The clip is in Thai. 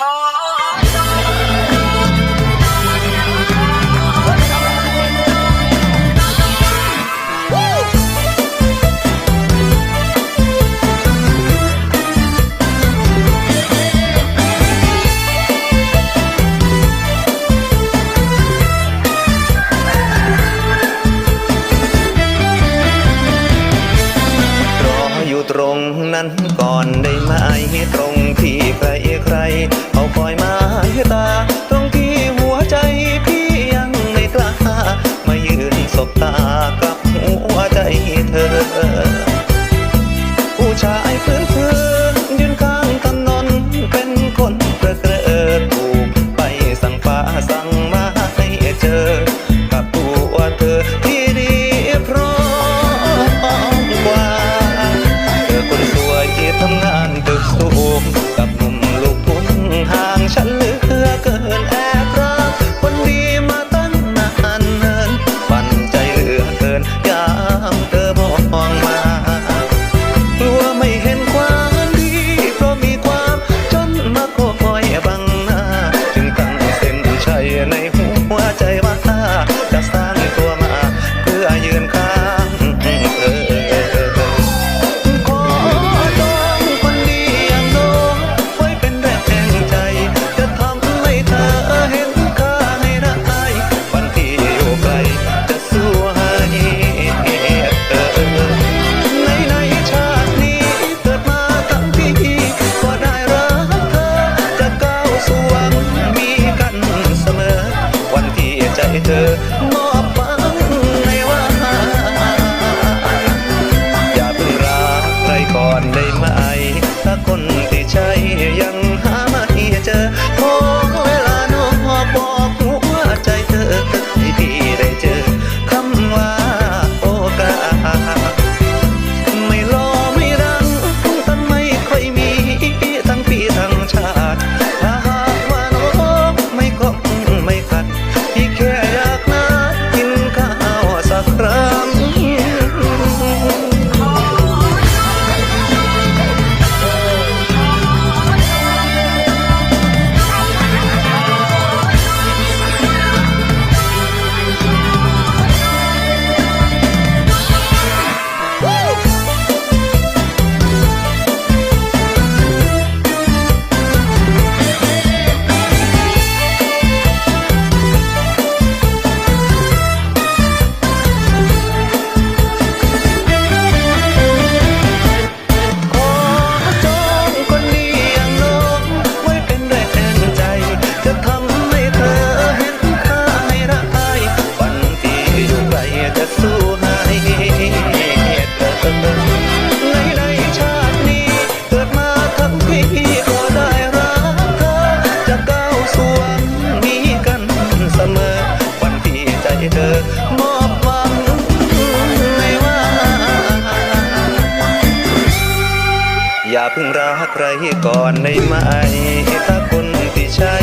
heart. ตรงนั้นก่อนได้ไหมตรงที่ใครใครเขาคอยมาตา ตรงที่หัวใจพี่ยังไม่กล้ามายืนสบตากับหัวใจเธอ ผู้ชายพื้นพื้นยืนข้างถนนเป็นคนเกระเกระถูกไปสั่งฟ้าสั่งมาให้เจอ ธอ อย่าเพิ่งรักใครก่อนในไม่ถ้าคนที่ใช่